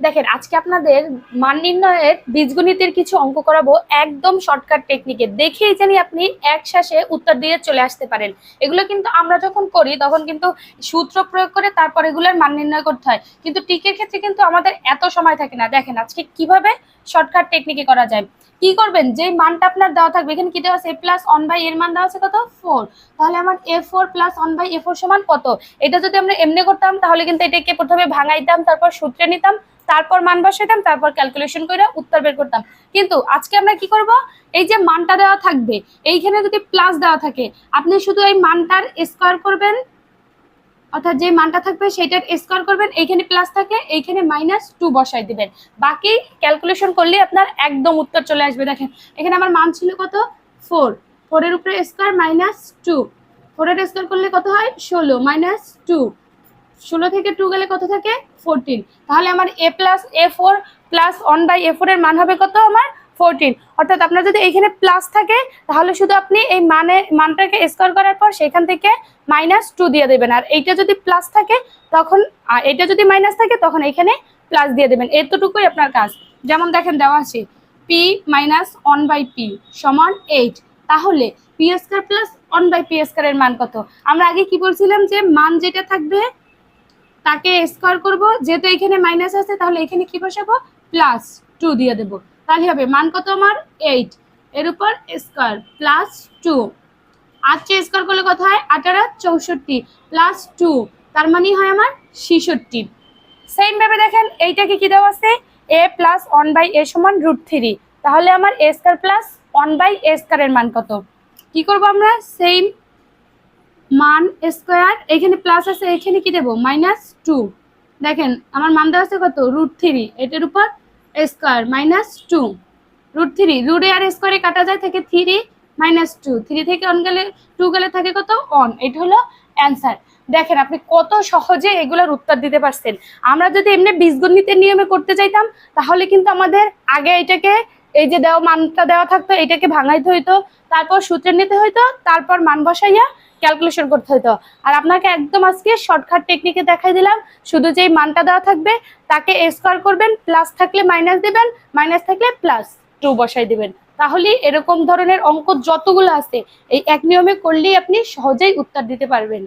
দেখেন, আজকে আপনাদের মান নির্ণয়ের বীজগণিতের কিছু অঙ্ক করাবো একদম শর্টকাট টেকনিকে দেখেই জানি আপনি এক শ্বাসে উত্তর দিয়ে চলে আসতে পারেন। এগুলো কিন্তু আমরা যখন করি, তখন কিন্তু সূত্র প্রয়োগ করে তারপর এগুলোর মান নির্ণয় করতে হয়। কিন্তু টিকের ক্ষেত্রে কিন্তু আমাদের এত সময় থাকে না। দেখেন, আজকে কীভাবে শর্টকাট টেকনিকে করা যায়। কি করবেন? যে মানটা আপনার দেওয়া থাকবে, এখানে কি দেওয়া আছে? প্লাস ওয়ান বাই এর মান দেওয়া আছে কত? ফোর তাহলে আমার a four plus one by a four সমান কত? এটা যদি আমরা এমনি করতাম, তাহলে কিন্তু এটাকে প্রথমে ভাঙাইতাম, তারপর সূত্রে নিতাম, তারপর মান বসাইতাম, তারপর ক্যালকুলেশন করে উত্তর বের করতাম। কিন্তু আজকে আমরা কি করব? এই যে মানটা দেওয়া থাকবে, এইখানে যদি প্লাস দেওয়া থাকে, আপনি শুধু এই মানটার স্কোয়ার করবেন অর্থাৎ যে মানটা থাকবে সেটার স্কোয়ার করবেন, এইখানে প্লাস থাকলে এইখানে মাইনাস টু বসাই দিবেন। বাকি ক্যালকুলেশন করলে আপনার একদম উত্তর চলে আসবে। দেখেন, এখানে আমার মান ছিল কত? ফোর ফোরের উপরে স্কোয়ার মাইনাস টু ফোরের স্কোয়ার করলে কত হয়? ষোলো মাইনাস টু ষোলো থেকে টু গেলে কত থাকে? ফোরটিন তাহলে আমার a plus a four plus one by a ফোরের মান হবে কত আমার? ফোরটিন অর্থাৎ আপনার যদি এইখানে প্লাস থাকে, তাহলে শুধু আপনি এই মানে মানটাকে স্কোয়ার করার পর সেখান থেকে মাইনাস টু দিয়ে দেবেন। আর এইটা যদি প্লাস থাকে, তখন এটা যদি মাইনাস থাকে, তখন এখানে প্লাস দিয়ে দেবেন। এতটুকুই আপনার কাজ। যেমন দেখেন, দেওয়া আছে p minus one by p সমান এইট তাহলে p square plus one by p স্কোয়ারের মান কত? আমরা আগে কি বলছিলাম যে মান যেটা থাকবে, তাকে স্কোয়ার করব। যেহেতু এখানে মাইনাস আছে, তাহলে এখানে কি বসাবো? প্লাস টু দিয়ে দেবো। তাহলে হবে, মান কত আমার? এইট এর উপর স্কোয়ার প্লাস টু আটকে স্কোয়ার করলে কত হয়? আঠারো চৌষট্টি প্লাস টু তার মানে হয় আমার ছিষট্টি। সেম ভাবে দেখেন, এইটাকে কি দেওয়া আছে? A plus one by a সমান রুট থ্রি তাহলে আমার a square plus one by a স্কোয়ারের মান কত? কি করব আমরা? সেম মান স্কোয়ার এখানে প্লাস আছে, এখানে কি দেবো? মাইনাস টু দেখেন, আমার মান দেওয়া আছে কত? রুট থ্রি এটার উপর square minus two root three রুটে আর স্কোয়ারে কাটা যায় থেকে থ্রি মাইনাস টু থ্রি থেকে অন গেলে টু গেলে থাকে কত? অন এটা হলো অ্যান্সার দেখেন, আপনি কত সহজে এগুলোর উত্তর দিতে পারছেন। আমরা যদি এমনি বীজগণিতের নিয়মে করতে চাইতাম, তাহলে কিন্তু আমাদের আগে এটাকে, এই যে দেওয়া, মানটা দেওয়া থাকতো, এটাকে ভাঙাইতে হইতো, তারপর সূত্রে নিতে হইতো, তারপর মান বসাইয়া ক্যালকুলেশন করতে হতো আর আপনাকে একদম আজকে শর্টকাট টেকনিকে দেখাই দিলাম। শুধু যেই মানটা দেওয়া থাকবে, তাকে স্কোয়ার করবেন প্লাস থাকলে মাইনাস দেবেন মাইনাস থাকলে প্লাস টু বসাই দেবেন। তাহলে এরকম ধরনের অঙ্ক যতগুলো আছে, এই এক নিয়মে করলেই আপনি সহজেই উত্তর দিতে পারবেন।